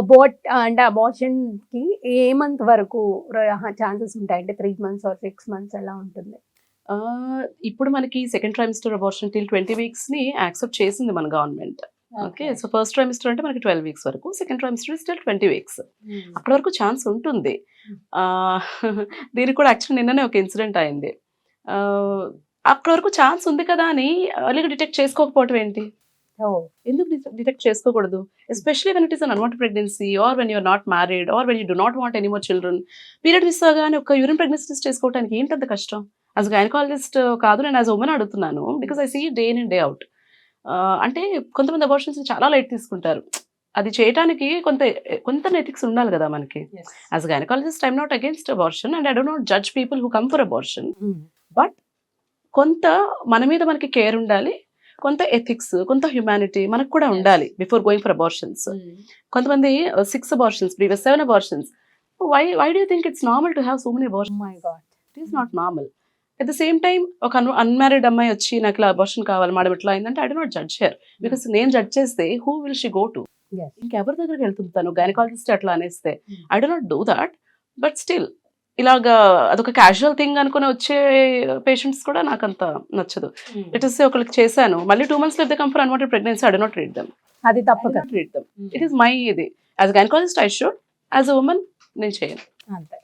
Abbott అంటే అబార్షన్కి ఏ మంత్ వరకు ఛాన్సెస్ ఉంటాయి? అంటే three months or six months ఎలా ఉంటుంది? ఇప్పుడు మనకి second trimester abortion till twenty వీక్స్ని accept చేసింది మన government okay. So first trimester అంటే మనకి ట్వెల్వ్ వీక్స్ వరకు second trimester still twenty weeks అక్కడ వరకు ఛాన్స్ ఉంటుంది. దీనికి కూడా యాక్చువల్లీ నిన్ననే ఒక ఇన్సిడెంట్ అయింది. అక్కడ వరకు ఛాన్స్ ఉంది కదా అని అర్లీగా డిటెక్ట్ చేసుకోకపోవటం ఏంటి? ఎందుకు డిటెక్ట్ చేసుకోకూడదు? Especially when it is an unwanted pregnancy or when you're not married or when you do not want any more children period miss అవగానే ఒక యూరిన్ ప్రెగ్నెన్సీ టెస్ట్ చేసుకోవడానికి ఏంటంత కష్టం? యాజ్ గైనకాలజిస్ట్ కాదు నేను యాజ్ ఉమెన్ అడుగుతున్నాను because I see day in and day out అంటే కొంతమంది abortions చాలా లైట్ తీసుకుంటారు. అది చేయడానికి కొంత కొంత నెటిక్స్ ఉండాలి కదా మనకి. As gynaecologist I'm not against abortion and I don't not judge people who come for abortion కొంత మన మీద మనకి కేర్ ఉండాలి. కొంత ఎథిక్స్ కొంత హ్యుమానిటీ మనకు కూడా ఉండాలి బిఫోర్ గోయింగ్ ఫర్ అబార్షన్స్ కొంతమంది six abortions previous seven abortions why why do think it's normal to have so many abortion my God it is not normal at the same time ఒక unmarried అమ్మాయి వచ్చి నాకు ఇలా abortion కావాలి madam ఇట్లా అయిందంటే I do not judge her because నేను judge చేస్తే who will she go to. ఇంకెవరి దగ్గరికి వెళ్తుంది తను గైనకాలజిస్ట్ అట్లా అనేస్తే. I do not do that but still ఇలాగా అదొక క్యాజువల్ థింగ్ అనుకుని వచ్చే పేషెంట్స్ కూడా నాకు అంత నచ్చదు ఇట్ ఇస్ ఒకరికి చేశాను. మళ్ళీ టూ మంత్స్లో come for unwanted pregnancy I not treat them అది తప్పు కదా treat them it is my ఇది. As gynaecologist I should as a women నేను చేయను. అంతే.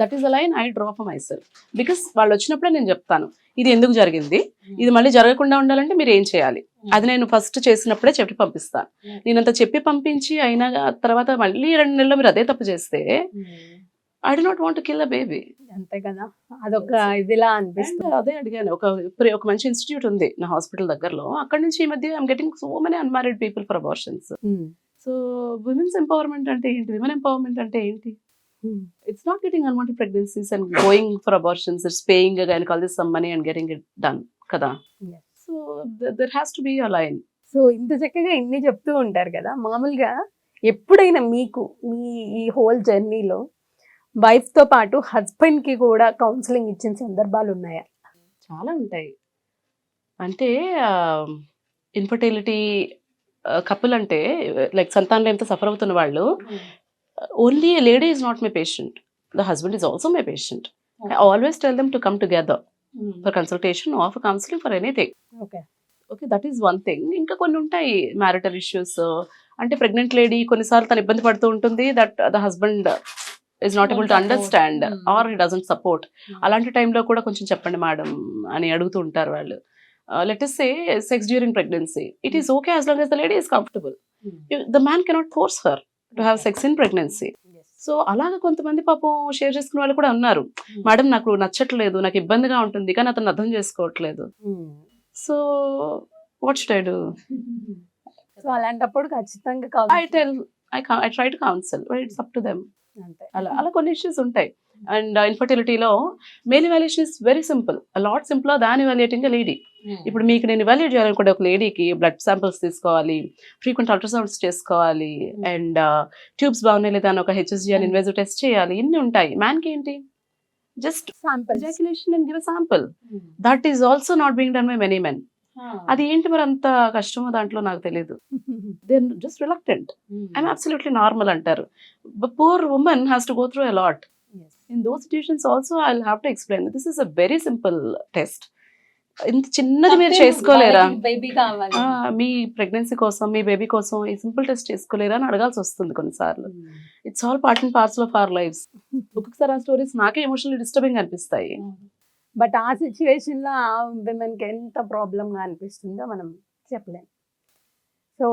That is a line I draw for my self because వాళ్ళు వచ్చినప్పుడే నేను చెప్తాను. ఇది ఎందుకు జరిగింది? ఇది మళ్ళీ జరగకుండా ఉండాలంటే మీరు ఏం చేయాలి? అది నేను ఫస్ట్ చేసినప్పుడే చెప్పి పంపిస్తాను. నేనంత చెప్పి పంపించి అయినా తర్వాత మళ్ళీ రెండు నెలలు మీరు అదే తప్పు చేస్తే I do not want kill a baby అంతే కదా? అదొక ఇదిలా అనిపిస్తుంది. అదే అడిగాను. ఒక ఒక మంచి ఇన్స్టిట్యూట్ ఉంది నా హాస్పిటల్ దగ్గరలో. అక్కడ నుంచి ఈ మధ్య I'm getting so many unmarried people for abortions so women's empowerment అంటే ఏంటి? విమెన్ ఎంపవర్మెంట్ అంటే ఏంటి? It's not getting unwanted pregnancies and going for abortions. It's paying a gynecologist some money and getting it done kada Yes. so th- there has to be a line. So ఇంత చక్కగా ఇన్ని చెప్తూ ఉంటారు కదా? మామూలుగా ఎప్పుడైనా మీకు మీ ఈ హోల్ జర్నీలో వైఫ్తో పాటు హస్బెండ్కి కూడా కౌన్సిలింగ్ ఇచ్చిన సందర్భాలు ఉన్నాయా? చాలా ఉంటాయి. అంటే ఇన్ఫర్టిలిటీ కపుల్ అంటే లైక్ సంతానలేమితో సఫర్ అవుతున్న వాళ్ళు only lady is not my patient the husband is also my patient I always tell them to come together for consultation or for counselling for anything okay okay that is one thing ఇంకా కొన్ని ఉంటాయి marital issues అంటే pregnant lady కొన్నిసార్లు తను ఇబ్బంది పడుతూ ఉంటుంది that the husband is not able to understand. Hmm. Or he doesn't support అలాంటి టైంలో కూడా కొంచెం చెప్పండి మేడం అని అడుగుతూ ఉంటారు వాళ్ళు. Let is say sex during pregnancy it is okay as long as the lady is comfortable the man cannot force her to have sex in pregnancy so అలాగ కొంతమంది పాపం షేర్ చేసుకునే వాళ్ళు కూడా ఉన్నారు. మేడం నాకు నచ్చట్లేదు నాకు ఇబ్బందిగా ఉంటుంది కానీ అతను అర్థం చేసుకోవట్లేదు. So what should I do so అలాంటప్పుడు ఖచ్చితంగా I tell I I try to counsel it's up to them అలా అలా కొన్ని ఇష్యూస్ ఉంటాయి. And ఇన్ఫర్టిలిటీలో male evaluation is very simple lot simple దాని ఇవాల్యుయేటింగ్ లేడీ ఇప్పుడు మీకు నేను ఇవాల్యుయేట్ చేయాలనుకుంటే ఒక లేడీకి బ్లడ్ శాంపిల్స్ తీసుకోవాలి ఫ్రీక్వెంట్ అల్ట్రాసౌండ్స్ చేసుకోవాలి అండ్ ట్యూబ్స్ బాగున్నాయి లేదా అని ఒక హెచ్ఎస్జి అని ఇన్వెజివ్ టెస్ట్ చేయాలి. ఇన్ని ఉంటాయి. మ్యాన్కి ఏంటి? Just sample ejaculation and give sample that is also not being done by many men అది ఏంటి మరి అంత కష్టమో దాంట్లో నాకు తెలియదు just reluctant I'm absolutely normal అంటారు. Poor women has to go through a lot in those situations also I have to explain this is a very simple test ఇంత చిన్నది మీరు చేసుకోలేరా? మీ ప్రెగ్నెన్సీ కోసం మీ బేబీ కోసం ఈ సింపుల్ టెస్ట్ చేసుకోలేరా అని అడగాల్సి వస్తుంది కొన్నిసార్లు. It's all part and parcel of our life ఒక్కొక్కసారి ఆ స్టోరీస్ నాకే ఎమోషనల్ డిస్టర్బింగ్ అనిపిస్తాయి. బట్ ఆ సిచ్యువేషన్లో ఆ విమెన్కి ఎంత ప్రాబ్లంగా అనిపిస్తుందో మనం చెప్పలేము సో